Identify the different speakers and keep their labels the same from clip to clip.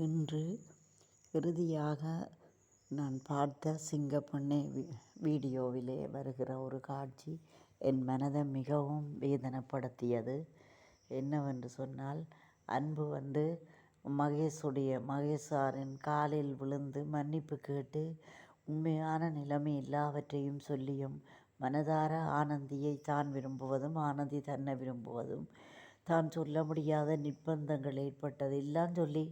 Speaker 1: இன்று இறுதியாக நான் பார்த்த சிங்கப்பெண்ணே வீ வீடியோவிலே வருகிற ஒரு காட்சி என் மனதை மிகவும் வேதனைப்படுத்தியது. என்னவென்று சொன்னால் அன்பு வந்து மகேஷுடைய மகேஷாரின் காலில் விழுந்து மன்னிப்பு கேட்டு உண்மையான நிலைமை எல்லாவற்றையும் சொல்லியும் மனதார ஆனந்தியை தான் விரும்புவதும் ஆனந்தி தன்னை விரும்புவதும் தான் சொல்ல முடியாத நிர்பந்தங்கள் ஏற்பட்டது எல்லாம் சொல்லி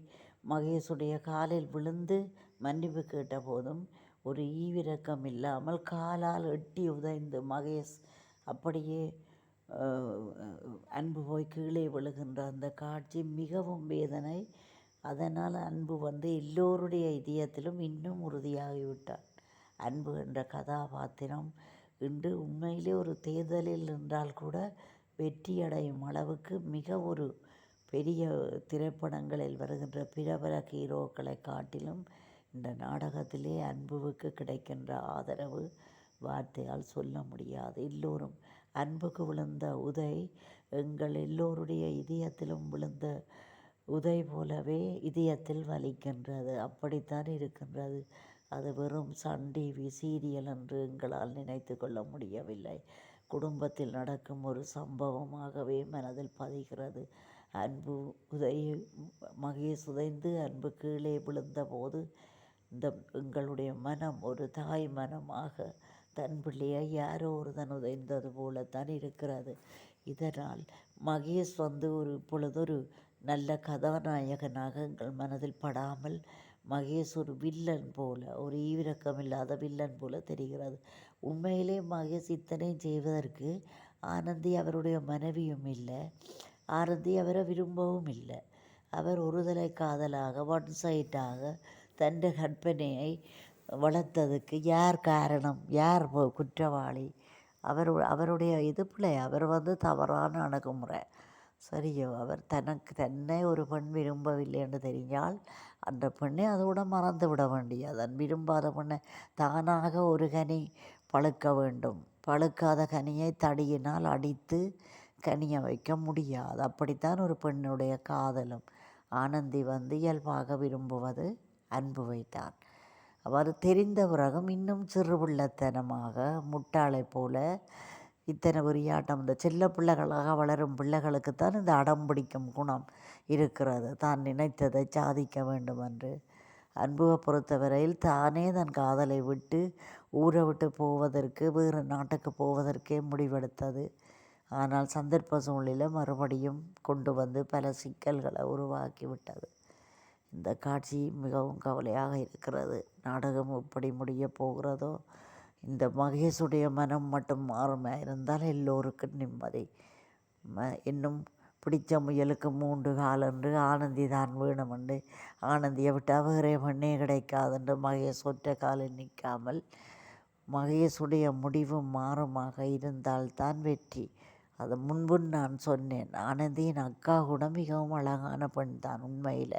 Speaker 1: மகேஷுடைய காலில் விழுந்து மன்னிப்பு கேட்ட போதும் ஒரு ஈவிரக்கம் இல்லாமல் காலால் எட்டி உதைந்து மகேஷ் அப்படியே அன்பு போய் கீழே விழுகின்ற அந்த காட்சி மிகவும் வேதனை. அதனால் அன்பு வந்து எல்லோருடைய இதயத்திலும் இன்னும் உறுதியாகிவிட்டான். அன்பு என்ற கதாபாத்திரம் இன்று உண்மையிலே ஒரு தேர்தலில் நின்றால் கூட வெற்றியடையும் அளவுக்கு மிக ஒரு பெரிய திரைப்படங்களில் வருகின்ற பிரபல ஹீரோக்களை காட்டிலும் இந்த நாடகத்திலே அன்புவுக்கு கிடைக்கின்ற ஆதரவு வார்த்தையால் சொல்ல முடியாது. எல்லோரும் அன்புக்கு விழுந்த உதை எங்கள் எல்லோருடைய இதயத்திலும் விழுந்த உதை போலவே இதயத்தில் வலிக்கின்றது. அப்படித்தான் இருக்கின்றது. அது வெறும் சன் டிவி சீரியல் என்று எங்களால் நினைத்து கொள்ள முடியவில்லை. குடும்பத்தில் நடக்கும் ஒரு சம்பவமாகவே மனதில் பதிகிறது. அன்பு உதை மகேஷ் உதைந்து அன்பு கீழே விழுந்தபோது இந்த எங்களுடைய மனம் ஒரு தாய் மனமாக தன் பிள்ளையை யாரோ ஒருதன் உதைந்தது போலத்தான் இருக்கிறது. இதனால் மகேஷ் வந்து ஒரு இப்பொழுது ஒரு நல்ல கதாநாயகனாக எங்கள் மனதில் படாமல் மகேஷ் ஒரு வில்லன் போல ஒரு ஈவிரக்கம் இல்லாத வில்லன் போல தெரிகிறது. உண்மையிலே மகேஷ் இத்தனை செய்வதற்கு ஆனந்தி அவருடைய மனைவியும் இல்லை. ஆனந்தி அவரை விரும்பவும் இல்லை. அவர் ஒருதலை காதலாக ஒன் சைட்டாக தன் கற்பனையை வளர்த்ததுக்கு யார் காரணம் யார் குற்றவாளி? அவர் அவருடைய இது பிள்ளை அவர் வந்து தவறான அணுகுமுறை. சரியோ அவர் தனக்கு தன்னை ஒரு பெண் விரும்பவில்லை என்று தெரிஞ்சால் அந்த பெண்ணை அதோடு மறந்து விட வேண்டியதன் விரும்பாத பெண்ணை தானாக ஒரு கனி பழுக்க வேண்டும். பழுக்காத கனியை தடியினால் அடித்து கனிய வைக்க முடியாது. அப்படித்தான் ஒரு பெண்ணுடைய காதலும். ஆனந்தி வந்து இயல்பாக விரும்புவது அன்பு வைத்தான். அவர் தெரிந்த பிறகும் இன்னும் சிறுபிள்ளைத்தனமாக முட்டாளை போல இத்தனை விரியாட்டம் இந்த செல்ல பிள்ளைகளாக வளரும் பிள்ளைகளுக்குத்தான் இந்த அடம் பிடிக்கும் குணம் இருக்கிறது. தான் நினைத்ததை சாதிக்க வேண்டும் என்று. அன்புவை பொறுத்தவரையில் தானே தன் காதலை விட்டு ஊரை விட்டு போவதற்கு வேறு நாட்டுக்கு போவதற்கே முடிவெடுத்தது. ஆனால் சந்தர்ப்ப சூழ்நிலை மறுபடியும் கொண்டு வந்து பல சிக்கல்களை உருவாக்கிவிட்டது. இந்த காட்சி மிகவும் கவலையாக இருக்கிறது. நாடகம் எப்படி முடிய போகிறதோ இந்த மகேஷுடைய மனம் மட்டும் மாறுமா இருந்தால் எல்லோருக்கும் நிம்மதி. ம இன்னும் பிடிச்ச முயலுக்கு மூன்று காலென்று ஆனந்தி தான் வேணுமென்று ஆனந்தியை விட்டால் வேறே மண்ணே கிடைக்காதென்று மகேஷ் ஒற்ற காலில் நிற்காமல் மகேஷுடைய முடிவு மாறுமாக இருந்தால்தான் வெற்றி. அது முன்பு நான் சொன்னேன் ஆனந்தியின் அக்கா கூட மிகவும் அழகான பெண் தான் உண்மையில்.